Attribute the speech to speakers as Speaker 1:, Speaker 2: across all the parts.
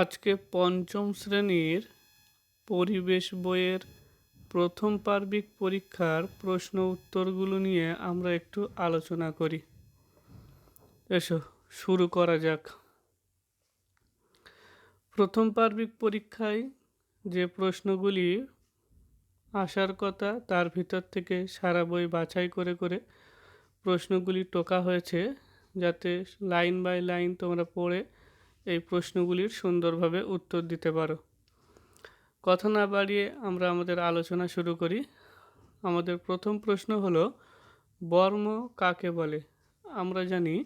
Speaker 1: আজকে পঞ্চম শ্রেণির পরিবেশ বইয়ের প্রথম পার্বিক পরীক্ষার প্রশ্ন উত্তরগুলো নিয়ে আমরা একটু আলোচনা করি। এসো, শুরু করা যাক। প্রথম পার্বিক পরীক্ষায় যে প্রশ্নগুলি আসার কথা, তার ভিতর থেকে সারা বই বাছাই করে করে প্রশ্নগুলি টোকা হয়েছে, যাতে লাইন বাই লাইন তোমরা পড়ে এই প্রশ্নগুলির সুন্দরভাবে উত্তর দিতে পারো। কথা না বাড়িয়ে আমরা আমাদের আলোচনা শুরু করি। আমাদের প্রথম প্রশ্ন হলো, বর্ম কাকে বলে? আমরা জানি,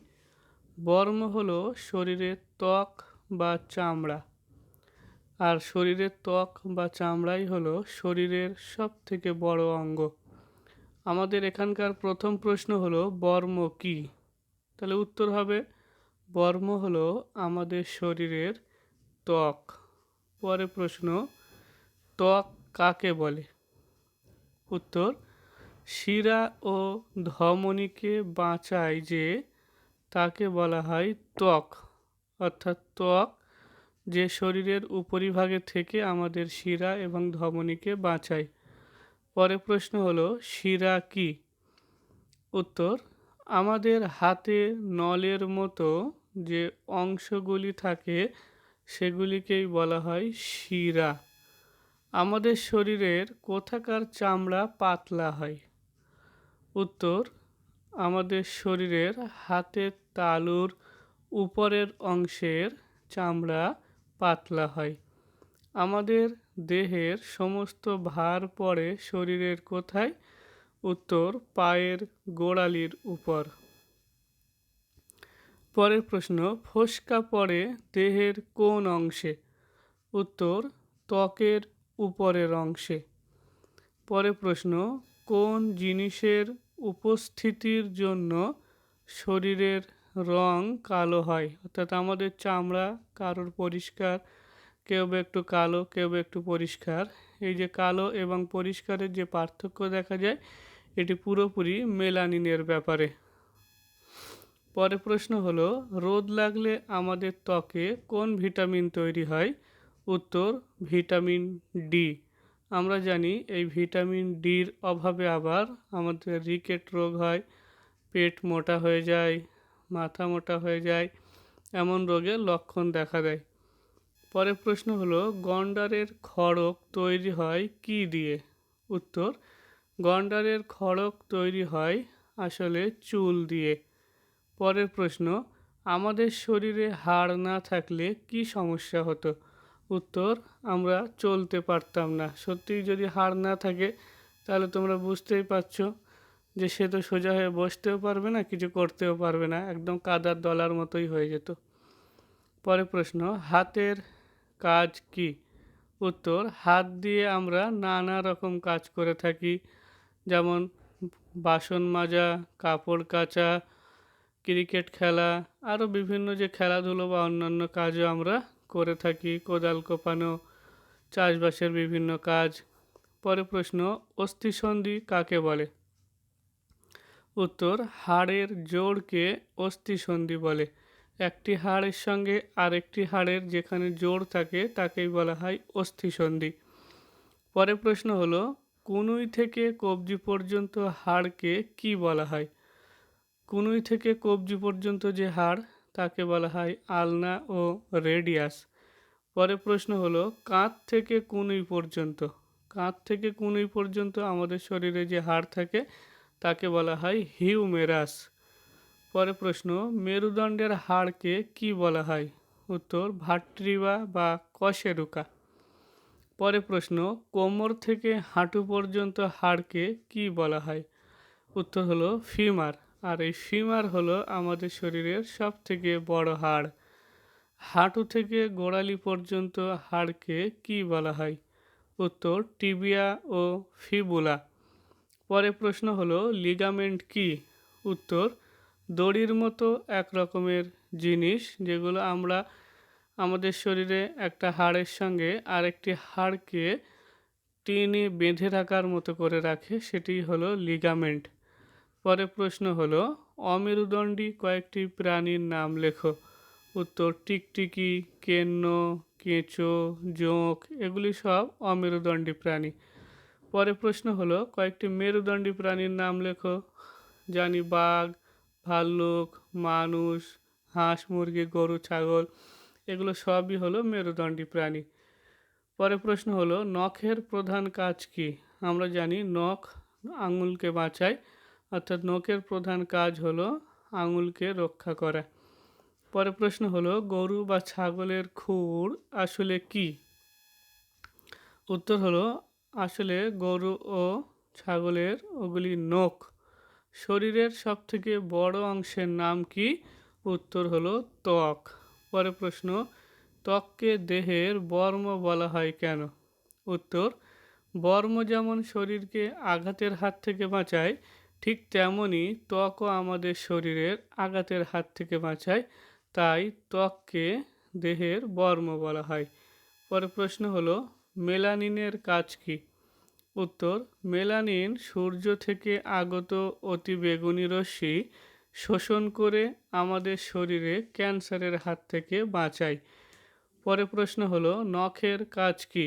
Speaker 1: বর্ম হলো শরীরের ত্বক বা চামড়া। আর শরীরের ত্বক বা চামড়াই হলো শরীরের সব থেকে বড় অঙ্গ। আমাদের এখানকার প্রথম প্রশ্ন হলো, বর্ম কি? তাহলে উত্তর হবে বর্ম হলো আমাদের শরীরের ত্বক। পরে প্রশ্ন, ত্বক কাকে বলে? উত্তর, শিরা ও ধমনীকে বাঁচায় যে তাকে বলা হয় ত্বক। অর্থাৎ ত্বক যে শরীরের উপরিভাগে থেকে আমাদের শিরা এবং ধমনীকে বাঁচায়। পরে প্রশ্ন হলো, শিরা কি? উত্তর আমাদের হাতে নলের মতো যে অংশগুলি থাকে, সেগুলিকেই বলা হয় শিরা। আমাদের শরীরের কোথাকার চামড়া পাতলা হয়? উত্তর, আমাদের শরীরের হাতের তালুর উপরের অংশের চামড়া পাতলা হয়। আমাদের দেহের সমস্ত ভার পড়ে শরীরের কোথায়? উত্তর পায়ের গোড়ালির উপর। পরের প্রশ্ন, ফোসকা পড়ে দেহের কোন অংশে? উত্তর, ত্বকের উপরের অংশে। পরের প্রশ্ন, কোন জিনিসের উপস্থিতির জন্য শরীরের রং কালো হয়? অর্থাৎ আমাদের চামড়া কারোর পরিষ্কার, কেউ বা একটু কালো, কেউ বা একটু পরিষ্কার। এই যে কালো এবং পরিষ্কারের যে পার্থক্য দেখা যায় এটি পুরোপুরি মেলানিনের ব্যাপারে। পরে প্রশ্ন হলো, রোদ লাগলে আমাদের ত্বকে কোন ভিটামিন তৈরি হয়? উত্তর, ভিটামিন ডি। আমরা জানি এই ভিটামিন ডির অভাবে আবার আমাদের রিকেট রোগ হয়, পেট মোটা হয়ে যায়, মাথা মোটা হয়ে যায়, এমন রোগের লক্ষণ দেখা দেয়। পরের প্রশ্ন হলো, গন্ডারের খড়ক তৈরি হয় কি দিয়ে? উত্তর গন্ডারের খড়ক তৈরি হয় আসলে চুল দিয়ে। পরের প্রশ্ন, আমাদের শরীরে হাড় না থাকলে কি সমস্যা হতো? উত্তর, আমরা চলতে পারতাম না। সত্যিই যদি হাড় না থাকে, তাহলে তোমরা বুঝতেই পারছ যে সে তো সোজা হয়ে বসতেও পারবে না, কিছু করতেও পারবে না, একদম কাদার দলার মতোই হয়ে যেত। পরে প্রশ্ন, হাতের কাজ কি? উত্তর, হাত দিয়ে আমরা নানা রকম কাজ করে থাকি। যেমন বাসন মাজা, কাপড় কাচা, ক্রিকেট খেলা আরও বিভিন্ন যে খেলাধুলো বা অন্যান্য কাজও আমরা করে থাকি, কোদাল কোপানো, চাষবাসের বিভিন্ন কাজ। পরে প্রশ্ন, অস্থিসন্ধি কাকে বলে? উত্তর, হাড়ের জোড়কে অস্থিসন্ধি বলে। একটি হাড়ের সঙ্গে আরেকটি হাড়ের যেখানে জোড় থাকে, তাকেই বলা হয় অস্থিসন্ধি। পরে প্রশ্ন হলো কুনুই থেকে কবজি পর্যন্ত হাড়কে কি বলা হয়? কুনুই থেকে কবজি পর্যন্ত যে হাড়, তাকে বলা হয় আলনা ও রেডিয়াস। পরে প্রশ্ন হলো, কাঁধ থেকে কুনুই পর্যন্ত? কাঁধ থেকে কুনুই পর্যন্ত আমাদের শরীরে যে হাড় থাকে, তাকে বলা হয় হিউমেরাস। পরে প্রশ্ন, মেরুদণ্ডের হাড়কে কি বলা হয়? উত্তর ভাট্রিবা বা কশেরুকা। পরে প্রশ্ন, কোমর থেকে হাঁটু পর্যন্ত হাড়কে কি বলা হয়? উত্তর হলো, ফিমার। আর এই ফিমার হলো আমাদের শরীরের সব থেকে বড় হাড়। হাঁটু থেকে গোড়ালি পর্যন্ত হাড়কে কি বলা হয়? উত্তর, টিবিয়া ও ফিবুলা। পরে প্রশ্ন হলো, লিগামেন্ট কি? উত্তর, দড়ির মতো এক রকমের জিনিস যেগুলো আমরা আমাদের শরীরে একটা হাড়ের সঙ্গে আরেকটি হাড়কে টেনে বেঁধে রাখার মতো করে রাখে, সেটি হলো লিগামেন্ট। পরে প্রশ্ন হলো, অমেরুদণ্ডী কয়েকটি প্রাণীর নাম লেখো। উত্তর, টিকটিকি, কেন্ন, কেঁচো, জোঁক, এগুলি সব অমেরুদণ্ডী প্রাণী। পরে প্রশ্ন হলো, কয়েকটি মেরুদণ্ডী প্রাণীর নাম লেখো। জানি বাঘ, ভাল্লুক, মানুষ, হাঁস, মুরগি, গরু, ছাগল। এগুলো সবই হলো মেরুদণ্ডী প্রাণী। পরে প্রশ্ন হলো, নখের প্রধান কাজ কি? আমরা জানি নখ আঙুলকে বাঁচায়, অর্থাৎ নখের প্রধান কাজ হলো আঙুলকে রক্ষা করা। পরে প্রশ্ন হলো, গরু বা ছাগলের খুর আসলে কি? উত্তর হলো, আসলে গরু ও ছাগলের ওগুলি নখ। শরীরের সবথেকে বড় অংশের নাম কি? উত্তর হলো ত্বক। পরে প্রশ্ন, ত্বককে দেহের বর্ম বলা হয় কেন? উত্তর, বর্ম যেমন শরীরকে আঘাতের হাত থেকে বাঁচায়, ঠিক তেমনই ত্বকও আমাদের শরীরের আঘাতের হাত থেকে বাঁচায়, তাই ত্বককে দেহের বর্ম বলা হয়। পরে প্রশ্ন হলো, মেলানিনের কাজ কি? উত্তর, মেলানিন সূর্য থেকে আগত অতি বেগুনি রশ্মি শোষণ করে আমাদের শরীরে ক্যান্সারের হাত থেকে বাঁচায় পরে প্রশ্ন হলো, নখের কাজ কি?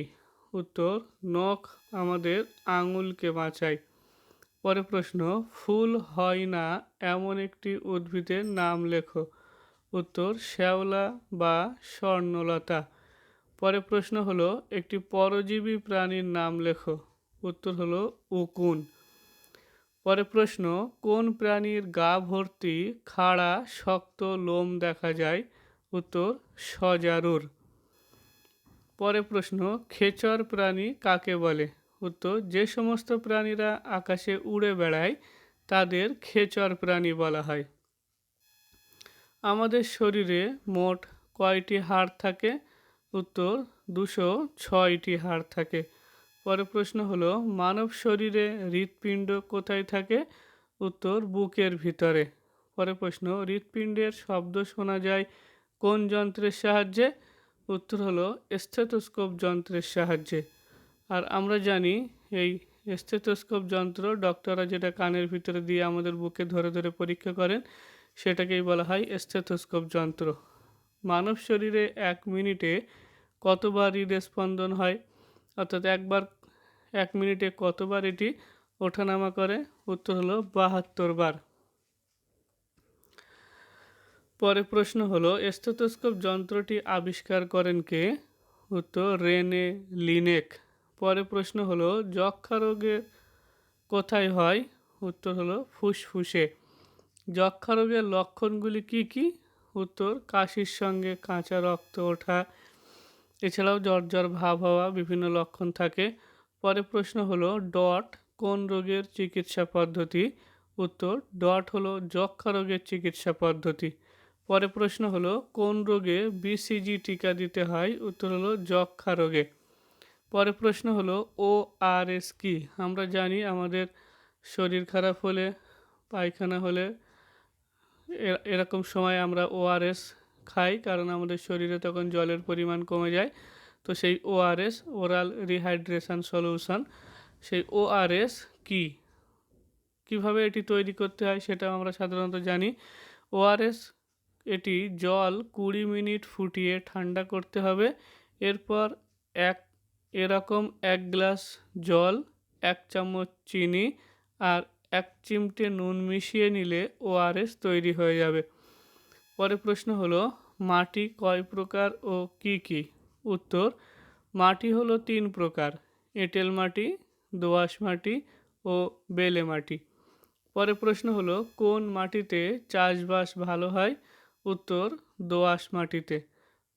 Speaker 1: উত্তর, নখ আমাদের আঙুলকে বাঁচায়। পরে প্রশ্ন, ফুল হয় না এমন একটি উদ্ভিদের নাম লেখো। উত্তর, শ্যাওলা বা স্বর্ণলতা। পরে প্রশ্ন হলো, একটি পরজীবী প্রাণীর নাম লেখো। উত্তর হলো, উকুন। পরে প্রশ্ন, কোন প্রাণীর গা ভর্তি খাড়া, শক্ত লোম দেখা যায়? উত্তর, সজারুর। পরে প্রশ্ন, খেচর প্রাণী কাকে বলে? উত্তর, যে সমস্ত প্রাণীরা আকাশে উড়ে বেড়ায়, তাদের খেচর প্রাণী বলা হয়। আমাদের শরীরে মোট কয়টি হাড় থাকে? উত্তর, দুশো ছয়টি হাড় থাকে। পরে প্রশ্ন হলো, মানব শরীরে হৃৎপিণ্ড কোথায় থাকে? উত্তর, বুকের ভিতরে। পরে প্রশ্ন, হৃৎপিণ্ডের শব্দ শোনা যায় কোন যন্ত্রের সাহায্যে? উত্তর হলো স্থেটোস্কোপ যন্ত্রের সাহায্যে। আর আমরা জানি এই স্থেটোস্কোপ যন্ত্র ডক্টররা যেটা কানের ভিতরে দিয়ে আমাদের বুকে ধরে ধরে পরীক্ষা করেন, সেটাকেই বলা হয় স্থেটোস্কোপ যন্ত্র। মানব শরীরে এক মিনিটে কতবার হৃদয় স্পন্দন হয়? অর্থাৎ একবার, এক মিনিটে কতবার এটি ওঠানামা করে? উত্তর হলো বাহাত্তর বার পরে প্রশ্ন হলো স্থেটোস্কোপ যন্ত্রটি আবিষ্কার করেন কে? উত্তর, রেনে লিনেক। পরে প্রশ্ন হলো যক্ষা রোগে কোথায় হয়? উত্তর হলো, ফুসফুসে। যক্ষা রোগের লক্ষণগুলি কি কি? উত্তর, কাশির সঙ্গে কাঁচা রক্ত ওঠা এছাড়াও জ্বর জ্বর, ভাব হওয়া বিভিন্ন লক্ষণ থাকে। পরে প্রশ্ন হলো, ডট কোন রোগের চিকিৎসা পদ্ধতি? উত্তর, ডট হলো যক্ষা রোগের চিকিৎসা পদ্ধতি। পরে প্রশ্ন হলো, কোন রোগে বিসিজি টিকা দিতে হয়? উত্তর হলো যক্ষা রোগে। পরে প্রশ্ন হলো ও আর এস কি? আমরা জানি আমাদের শরীর খারাপ হলে, পায়খানা হলে এরকম সময় আমরা ওআরএস খাই কারণ আমাদের শরীরে তখন জলের পরিমাণ কমে যায়। তো সেই ওআরএস ওরাল রিহাইড্রেশন সলিউশন সেই ওআরএস কি? কীভাবে এটি তৈরি করতে হয় সেটা আমরা সাধারণত জানি। ওআরএস এটি জল কুড়ি মিনিট ফুটিয়ে ঠান্ডা করতে হবে। এরপর এক, এরকম এক গ্লাস জল, এক চামচ চিনি আর এক চিমটে নুন মিশিয়ে নিলে ওআরএস তৈরি হয়ে যাবে। পরে প্রশ্ন হলো, মাটি কয় প্রকার ও কি কি? উত্তর, মাটি হলো তিন প্রকার, এঁটেল মাটি, দোআঁশ মাটি ও বেলে মাটি। পরে প্রশ্ন হলো, কোন মাটিতে চাষবাস ভালো হয়? উত্তর, দোআঁশ মাটিতে।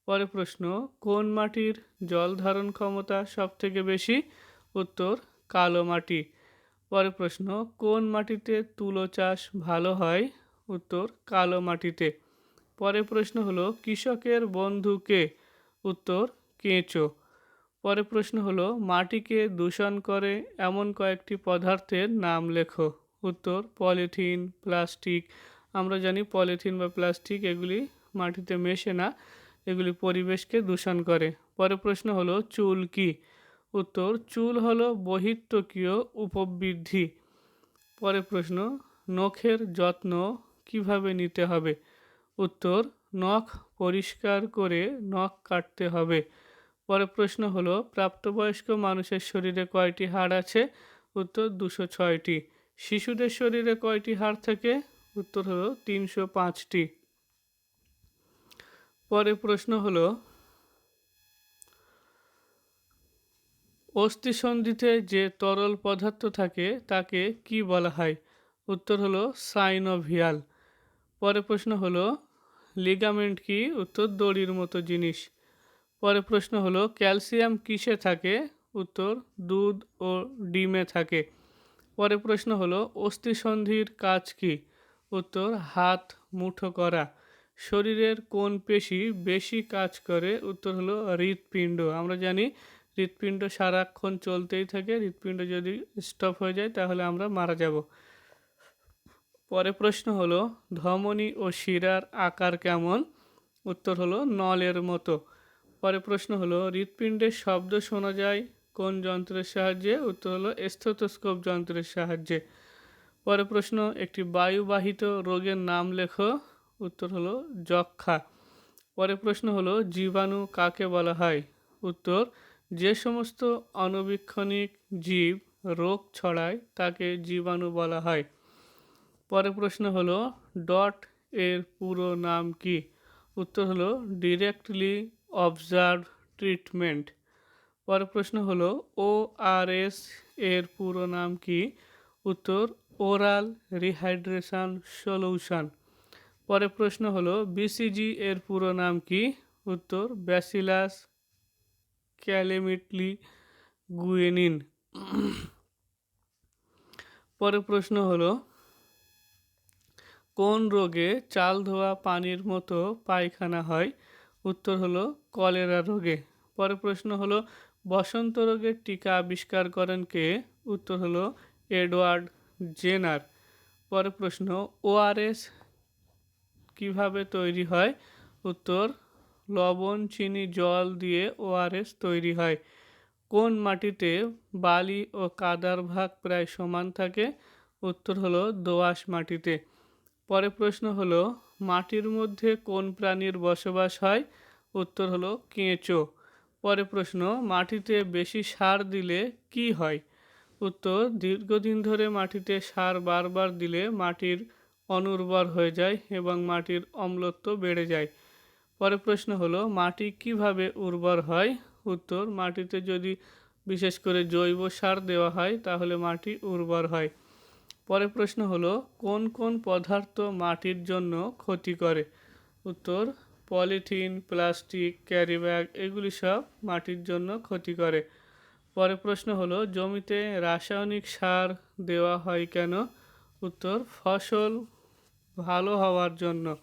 Speaker 1: পরে প্রশ্ন, কোন মাটির জল ধারণ ক্ষমতা সবথেকে বেশি? উত্তর, কালো মাটি। পরে প্রশ্ন, কোন মাটিতে তুলো চাষ ভালো হয়? উত্তর, কালো মাটিতে। পরে প্রশ্ন হলো, কৃষকের বন্ধু কে উত্তর, কেঁচো। পরে প্রশ্ন হলো, মাটিকে দূষণ করে এমন কয়েকটি পদার্থের নাম লেখো। উত্তর, পলিথিন, প্লাস্টিক। আমরা জানি পলিথিন বা প্লাস্টিক এগুলি মাটিতে মেশে না, এগুলি পরিবেশকে দূষণ করে। পরে প্রশ্ন হলো, চুল কি? উত্তর, চুল হলো বহির্ত্বকীয় উপবৃদ্ধি। পরে প্রশ্ন, নখের যত্ন কীভাবে নিতে হবে? উত্তর, নখ পরিষ্কার করে নখ কাটতে হবে। পরের প্রশ্ন হলো, প্রাপ্তবয়স্ক মানুষের শরীরে কয়টি হাড় আছে? উত্তর, দুশো ছয়টি। শিশুদের শরীরে কয়টি হাড় থাকে? উত্তর হলো, তিনশো পাঁচটি। পরের প্রশ্ন হলো, অস্থিসন্ধিতে যে তরল পদার্থ থাকে, তাকে কি বলা হয়? উত্তর হলো, সাইনোভিয়াল। পরের প্রশ্ন হলো লিগামেন্ট কি? উত্তর, দড়ির মতো জিনিস। পরের প্রশ্ন হলো, ক্যালসিয়াম কিসে থাকে? উত্তর, দুধ ও ডিমে থাকে। পরের প্রশ্ন হলো, অস্থিসন্ধির কাজ কি? উত্তর, হাত মুঠো করা। শরীরের কোন পেশি বেশি কাজ করে? উত্তর হলো, হৃৎপিণ্ড। আমরা জানি, হৃৎপিণ্ড সারাক্ষণ চলতেই থাকে। হৃৎপিণ্ড যদি স্টপ হয়ে যায়, তাহলে আমরা মারা যাব। পরে প্রশ্ন হলো, ধমনী ও শিরার আকার কেমন? উত্তর হলো, নলের মতো। পরে প্রশ্ন হলো, হৃৎপিণ্ডের শব্দ শোনা যায় কোন যন্ত্রের সাহায্যে? উত্তর হলো স্থেটোস্কোপ যন্ত্রের সাহায্যে। পরে প্রশ্ন, একটি বায়ুবাহিত রোগের নাম লেখো। উত্তর হলো যক্ষা পরে প্রশ্ন হলো, জীবাণু কাকে বলা হয়? উত্তর, যে সমস্ত অনবীক্ষণিক জীব রোগ ছড়ায় তাকে জীবাণু বলা হয়। পরে প্রশ্ন হলো, ডট এর পুরো নাম কি? উত্তর হলো, ডিরেক্টলি অবজার্ভ ট্রিটমেন্ট। পরের প্রশ্ন হলো ও আর এস এর পুরো নাম কি? উত্তর, ওরাল রিহাইড্রেশন সলিউশন। পরের প্রশ্ন হলো, বিসিজি এর পুরো নাম কি? উত্তর, ব্যাসিলাস ক্যালেমিটলি গুয়েনিন। পরের প্রশ্ন হলো কোন রোগে চাল ধোয়া পানির মতো পায়খানা হয়? উত্তর হলো, কলেরা রোগে। পরের প্রশ্ন হলো, বসন্ত রোগের টিকা আবিষ্কার করেন কে? উত্তর হলো, এডওয়ার্ড জেনার। পরের প্রশ্ন, ওআরএস কীভাবে তৈরি হয়? উত্তর, লবণ, চিনি, জল দিয়ে ওআরএস তৈরি হয়। কোন মাটিতে বালি ও কাদার ভাগ প্রায় সমান থাকে? উত্তর হলো, দোআঁশ মাটিতে। পরে প্রশ্ন হলো, মাটির মধ্যে কোন প্রাণীর বসবাস হয়? উত্তর হলো, কেঁচো। পরে প্রশ্ন, মাটিতে বেশি সার দিলে কি হয়? উত্তর, দীর্ঘদিন ধরে মাটিতে সার বারবার দিলে মাটির অনুর্বর হয়ে যায় এবং মাটির অম্লত্ব বেড়ে যায়। পরে প্রশ্ন হলো, মাটি কীভাবে উর্বর হয়? উত্তর, মাটিতে যদি বিশেষ করে জৈব সার দেওয়া হয়, তাহলে মাটি উর্বর হয়। পরের প্রশ্ন হলো, কোন কোন পদার্থ মাটির জন্য ক্ষতি করে? উত্তর, পলিথিন, প্লাস্টিক, ক্যারি ব্যাগ, এগুলি সব মাটির জন্য ক্ষতি করে। পরের প্রশ্ন হলো, জমিতে রাসায়নিক সার দেওয়া হয় কেন? উত্তর, ফসল ভালো হওয়ার জন্য।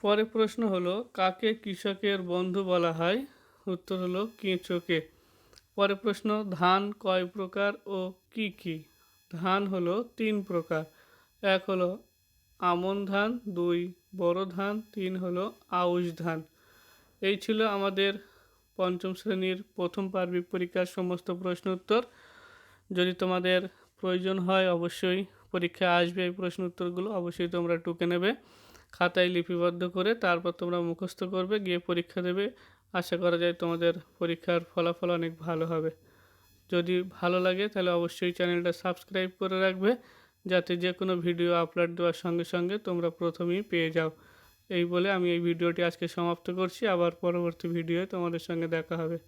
Speaker 1: পরে প্রশ্ন হলো, কাকে কৃষকের বন্ধু বলা হয়? উত্তর হলো, কেঁচোকে। পরে প্রশ্ন, ধান কয় প্রকার ও কি কি? ধান হলো তিন প্রকার। এক হলো আমন ধান, দুই বড় ধান, তিন হলো আউশ ধান। এই ছিল আমাদের পঞ্চম শ্রেণির প্রথম পার্বিক পরীক্ষার সমস্ত প্রশ্ন উত্তর। যদি তোমাদের প্রয়োজন হয় অবশ্যই পরীক্ষায় আসবে এই প্রশ্ন উত্তরগুলো, অবশ্যই তোমরা টুকে নেবে, খাতায় লিপিবদ্ধ করে তারপর তোমরা মুখস্থ করবে, গিয়ে পরীক্ষা দেবে। আশা করা যায় তোমাদের পরীক্ষার ফলাফল অনেক ভালো হবে। যদি ভালো লাগে তাহলে অবশ্যই চ্যানেলটা সাবস্ক্রাইব করে রাখবে, যাতে যে কোনো ভিডিও আপলোড দেওয়ার সঙ্গে সঙ্গে তোমরা প্রথমেই পেয়ে যাও। এই বলে আমি এই ভিডিওটি আজকে সমাপ্ত করছি, আবার পরবর্তী ভিডিওয়ে তোমাদের সঙ্গে দেখা হবে।